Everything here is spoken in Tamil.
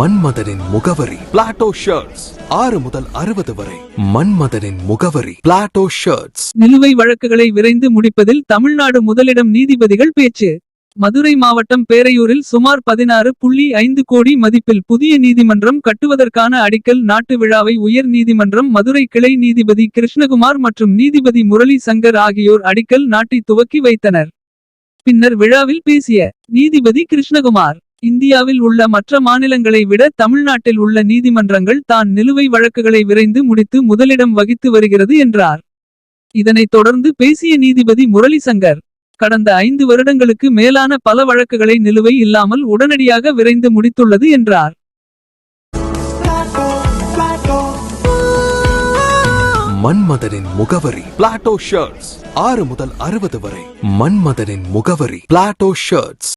மன்மதனின் முகவரி. பிளாட்டோ ஷர்ட்ஸ் ஆறு முதல் அறுபது வரை. மன்மதனின் முகவரி. பிளாட்டோ ஷர்ட்ஸ் நிலுவை வழக்குகளை விரைந்து முடிப்பதில் தமிழ்நாடு முதலிடம் நீதிபதிகள் பேச்சு. மதுரை மாவட்டம் பேரையூரில் சுமார் பதினாறு புள்ளி ஐந்து கோடி மதிப்பில் புதிய நீதிமன்றம் கட்டுவதற்கான அடிக்கல் நாட்டு விழாவை உயர் நீதிமன்றம் மதுரை கிளை நீதிபதி கிருஷ்ணகுமார் மற்றும் நீதிபதி முரளி சங்கர் ஆகியோர் அடிக்கல் நாட்டி துவக்கி வைத்தனர். பின்னர் விழாவில் பேசிய நீதிபதி கிருஷ்ணகுமார். இந்தியாவில் உள்ள மற்ற மாநிலங்களை விட தமிழ்நாட்டில் உள்ள நீதிமன்றங்கள் தான் நிலுவை வழக்குகளை விரைந்து முடித்து முதலிடம் வகித்து வருகிறது என்றார். இதனைத் தொடர்ந்து பேசிய நீதிபதி முரளி சங்கர் கடந்த ஐந்து வருடங்களுக்கு மேலான பல வழக்குகளை நிலுவை இல்லாமல் உடனடியாக விரைந்து முடித்துள்ளது என்றார். மன்மதனின் முகவரி பிளாட்டோ ஷர்ட்ஸ் ஆறு முதல் அறுபது வரை. மன்மதனின் முகவரி பிளாட்டோ ஷர்ட்ஸ்